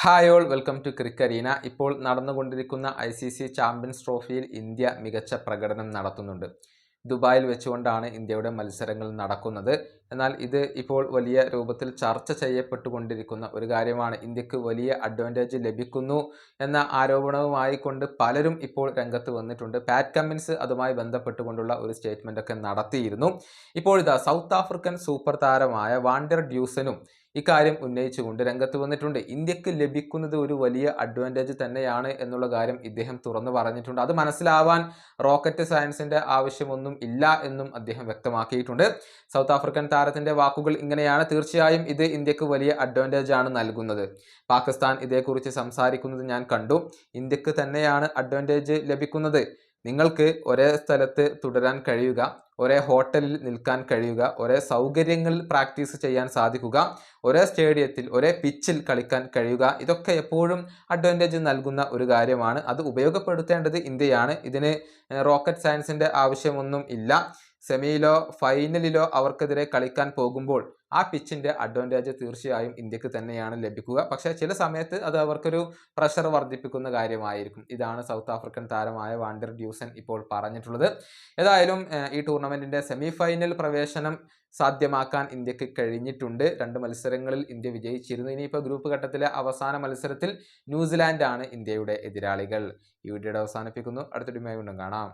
Hi all welcome to ക്രിക്കരീന ഇപ്പോൾ നടന്നുകൊണ്ടിരിക്കുന്ന ഐ സി സി ചാമ്പ്യൻസ് ട്രോഫിയിൽ ഇന്ത്യ മികച്ച പ്രകടനം നടത്തുന്നുണ്ട്. ദുബായിൽ വെച്ചുകൊണ്ടാണ് ഇന്ത്യയുടെ മത്സരങ്ങൾ നടക്കുന്നത്. എന്നാൽ ഇത് ഇപ്പോൾ വലിയ രൂപത്തിൽ ചർച്ച ചെയ്യപ്പെട്ടുകൊണ്ടിരിക്കുന്ന ഒരു കാര്യമാണ്. ഇന്ത്യയ്ക്ക് വലിയ അഡ്വാന്റേജ് ലഭിക്കുന്നു എന്ന ആരോപണവുമായി കൊണ്ട് പലരും ഇപ്പോൾ രംഗത്ത് വന്നിട്ടുണ്ട്. പാറ്റ് കമ്മിൻസ് അതുമായി ബന്ധപ്പെട്ടുകൊണ്ടുള്ള ഒരു സ്റ്റേറ്റ്മെന്റ് ഒക്കെ നടത്തിയിരുന്നു. ഇപ്പോൾ ഇതാ സൗത്ത് ആഫ്രിക്കൻ സൂപ്പർ താരമായ വാണ്ടർ ഡ്യൂസനും ഇക്കാര്യം ഉന്നയിച്ചുകൊണ്ട് രംഗത്ത് വന്നിട്ടുണ്ട്. ഇന്ത്യയ്ക്ക് ലഭിക്കുന്നത് ഒരു വലിയ അഡ്വാന്റേജ് തന്നെയാണ് എന്നുള്ള കാര്യം ഇദ്ദേഹം തുറന്നു പറഞ്ഞിട്ടുണ്ട്. അത് മനസ്സിലാവാൻ റോക്കറ്റ് സയൻസിന്റെ ആവശ്യമൊന്നും ഇല്ല എന്നും അദ്ദേഹം വ്യക്തമാക്കിയിട്ടുണ്ട്. സൗത്ത് ആഫ്രിക്കൻ താരത്തിന്റെ വാക്കുകൾ ഇങ്ങനെയാണ് തീർച്ചയായും ഇത് ഇന്ത്യയ്ക്ക് വലിയ അഡ്വാന്റേജ് ആണ് നൽകുന്നത്. പാകിസ്ഥാൻ ഇതേക്കുറിച്ച് സംസാരിക്കുന്നത് ഞാൻ കണ്ടു. ഇന്ത്യയ്ക്ക് തന്നെയാണ് അഡ്വാന്റേജ് ലഭിക്കുന്നത്. നിങ്ങൾക്ക് ഒരേ സ്ഥലത്ത് തുടരാൻ കഴിയുക ഒരേ ഹോട്ടലിൽ നിൽക്കാൻ കഴിയുക ഒരേ സൗകര്യങ്ങളിൽ പ്രാക്ടീസ് ചെയ്യാൻ സാധിക്കുക ഒരേ സ്റ്റേഡിയത്തിൽ ഒരേ പിച്ചിൽ കളിക്കാൻ കഴിയുക ഇതൊക്കെ എപ്പോഴും അഡ്വാന്റേജ് നൽകുന്ന ഒരു കാര്യമാണ്. അത് ഉപയോഗപ്പെടുത്തേണ്ടത് ഇന്ത്യയാണ്. ഇതിന് റോക്കറ്റ് സയൻസിന്റെ ആവശ്യമൊന്നും ഇല്ല. സെമിയിലോ ഫൈനലിലോ അവർക്കെതിരെ കളിക്കാൻ പോകുമ്പോൾ ആ പിച്ചിന്റെ അഡ്വാന്റേജ് തീർച്ചയായും ഇന്ത്യയ്ക്ക് തന്നെയാണ് ലഭിക്കുക. പക്ഷേ ചില സമയത്ത് അത് അവർക്കൊരു പ്രഷർ വർദ്ധിപ്പിക്കുന്ന കാര്യമായിരിക്കും. ഇതാണ് സൗത്ത് ആഫ്രിക്കൻ താരമായ വാണ്ടർ ഡ്യൂസൻ ഇപ്പോൾ പറഞ്ഞിട്ടുള്ളത്. ഏതായാലും ഈ ടൂർണമെന്റിന്റെ സെമി ഫൈനൽ പ്രവേശനം സാധ്യമാക്കാൻ ഇന്ത്യയ്ക്ക് കഴിഞ്ഞിട്ടുണ്ട്. രണ്ട് മത്സരങ്ങളിൽ ഇന്ത്യ വിജയിച്ചിരുന്നു. ഇനിയിപ്പോൾ ഗ്രൂപ്പ് ഘട്ടത്തിലെ അവസാന മത്സരത്തിൽ ന്യൂസിലാൻഡാണ് ഇന്ത്യയുടെ എതിരാളികൾ. ഈ വീഡിയോയുടെ അവസാനിപ്പിക്കുന്നു. അടുത്തൊരുമായി വീണ്ടും കാണാം.